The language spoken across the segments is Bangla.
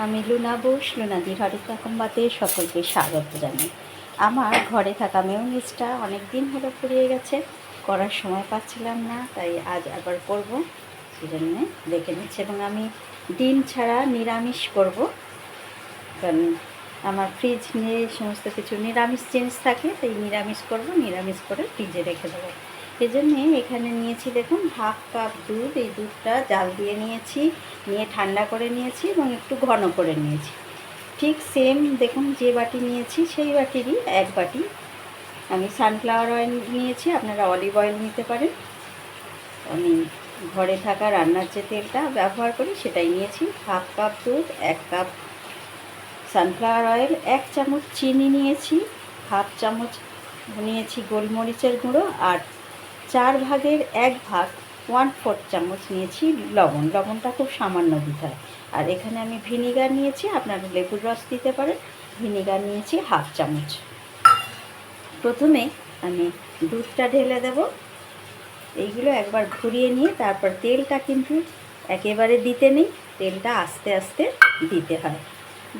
আমি লুনা বোস লুনাদির হরেক রকম বাতে সকলকে স্বাগত জানাই। আমার ঘরে থাকা মেয়নিজটা অনেক দিন হলো ফুরিয়ে গেছে, করার সময় পাচ্ছিলাম না, তাই আজ আবার করব। সেজন্য দেখে নিচ্ছি এবং আমি ডিম ছাড়া নিরামিষ করব। কারণ আমার ফ্রিজ নিয়ে সমস্ত কিছু নিরামিষ জিনিস থাকে, তাই নিরামিষ করব, নিরামিষ করে ফ্রিজে রেখে দেবো। জন্যে এখানে নিয়েছি দেখুন হাফ কাপ দুধ, এই দুধটা জাল দিয়ে নিয়েছি, নিয়ে ঠান্ডা করে নিয়েছি এবং একটু ঘন করে নিয়েছি। ঠিক সেম দেখুন যে বাটি নিয়েছি সেই বাটিরই এক বাটি। আমি সানফ্লাওয়ার অয়েল নিয়েছি, আপনারা অলিভ অয়েল নিতে পারেন। আমি ঘরে থাকা রান্নার যে তেলটা ব্যবহার করি সেটাই নিয়েছি, হাফ কাপ দুধ, এক কাপ সানফ্লাওয়ার অয়েল এক চামচ চিনি নিয়েছি, হাফ চামচ নিয়েছি গোলমরিচের গুঁড়ো আর চার ভাগের এক ভাগ ওয়ান ফোর্থ চামচ নিয়েছি লবণ। লবণটা খুব সামান্য দিতে হয় আর এখানে আমি ভিনিগার নিয়েছি, আপনারা লেবুর রস দিতে পারেন। ভিনিগার নিয়েছি হাফ চামচ। প্রথমে আমি দুধটা ঢেলে দেব। এইগুলো একবার ঘুরিয়ে নিয়ে তারপর তেলটা কিন্তু একেবারে দিতে নেই, তেলটা আস্তে আস্তে দিতে হয়।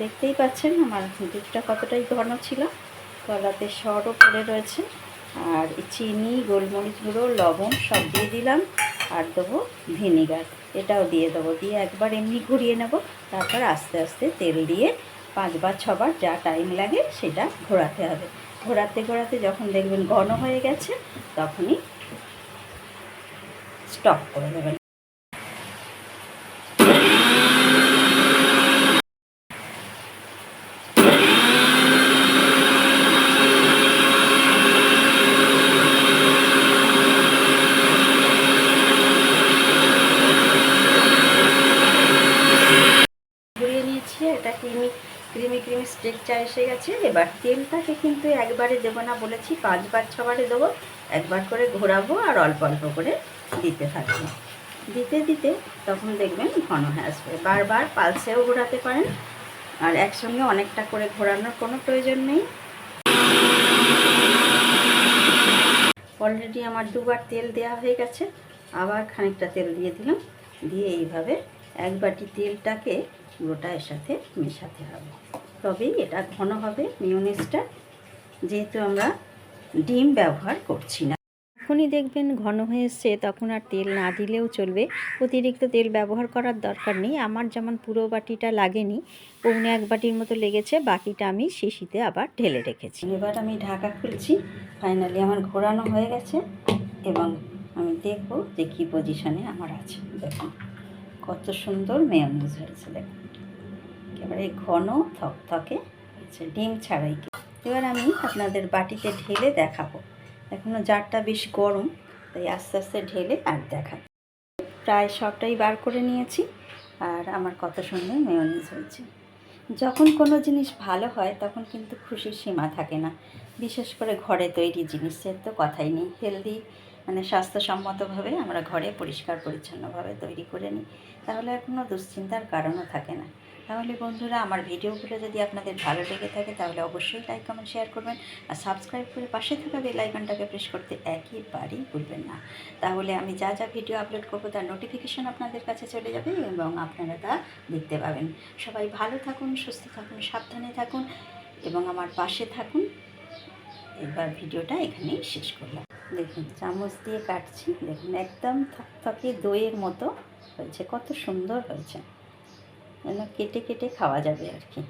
দেখতেই পাচ্ছেন আমার দুধটা কতটাই ঘন ছিল। তলাতে সরও পড়ে রয়েছে। আর চিনি, গোলমরিচ গুঁড়ো, লবণ সব দিয়ে দিলাম। আর দেবো ভিনিগার। এটাও দিয়ে দেবো। দিয়ে একবার এমনি ঘুরিয়ে নেব। তারপর আস্তে আস্তে তেল দিয়ে পাঁচবার ছবার যা টাইম লাগে সেটা ঘোরাতে হবে। ঘোরাতে ঘোরাতে যখন দেখবেন ঘন হয়ে গেছে, তখনই স্টপ করে দেবেন। নিয়েছি এটা ক্রিমি ক্রিমি ক্রিমি স্টেকচার এসে গেছে। এবার তেলটাকে কিন্তু একবারে দেবো না বলেছি, পাঁচবার, ছবারে দেবো। একবার করে ঘোরাবো আর অল্প অল্প করে দিতে থাকব। দিতে দিতে তখন দেখবেন ঘন হয়ে আসবে। বারবার পালসেও ঘোরাতে পারেন, আর একসঙ্গে অনেকটা করে ঘোরানোর কোনো প্রয়োজন নেই। অলরেডি আমার দুবার তেল দেওয়া হয়ে গেছে, আবার খানিকটা তেল দিয়ে দিলাম। দিয়ে এইভাবে এক বাটি তেলটাকে পুরোটা এর সাথে মেশাতে হবে। তবেই এটা ঘন হবে মিউনিসটা যেহেতু আমরা ডিম ব্যবহার করছি না। যখনই দেখবেন ঘন হয়ে এসছে তখন আর তেল না দিলেও চলবে। অতিরিক্ত তেল ব্যবহার করার দরকার নেই। আমার যেমন পুরো বাটিটা লাগেনি পৌনে এক বাটির মতো লেগেছে বাকিটা আমি শিশিতে আবার ঢেলে রেখেছি। এবার আমি ঢাকা খুলছি। ফাইনালি আমার ঘোরানো হয়ে গেছে এবং আমি দেখব যে কী পজিশনে আমার আছে। দেখুন কত সুন্দর মেয়নিজ হয়েছে দেখুন। একেবারে ঘন থকথকে হয়েছে, ডিম ছাড়াই এবার আমি আপনাদের বাটিতে ঢেলে দেখাবো। এখনও জারটা বেশ গরম, তাই আস্তে আস্তে ঢেলে আর দেখাবো প্রায় সবটাই বার করে নিয়েছি, আর আমার কত সুন্দর মেয়নিজ হয়েছে। যখন কোনো জিনিস ভালো হয়, তখন কিন্তু খুশির সীমা থাকে না। বিশেষ করে ঘরে তৈরি জিনিসের তো কথাই নেই। হেলদি মানে স্বাস্থ্যসম্মতভাবে আমরা ঘরে পরিষ্কার পরিচ্ছন্নভাবে তৈরি করে নিই, তাহলে আর কোনো দুশ্চিন্তার কারণও থাকে না। তাহলে বন্ধুরা, আমার ভিডিওগুলো যদি আপনাদের ভালো লেগে থাকে, তাহলে অবশ্যই লাইক কমেন্ট শেয়ার করবেন আর সাবস্ক্রাইব করে পাশে থাকা বেল আইকনটাকে প্রেস করতে একেবারেই ভুলবেন না। তাহলে আমি যা যা ভিডিও আপলোড করব, তার নোটিফিকেশন আপনাদের কাছে চলে যাবে এবং আপনারা তা দেখতে পাবেন। সবাই ভালো থাকুন, সুস্থ থাকুন, সাবধানে থাকুন এবং আমার পাশে থাকুন। এবার ভিডিওটা এখানেই শেষ করলাম। দেখুন, চামচ দিয়ে কাটছি। দেখুন, একদম থকথকে দইয়ের মতো হয়েছে, কত সুন্দর হয়েছে। কেটে কেটে খাওয়া যাবে আর কি।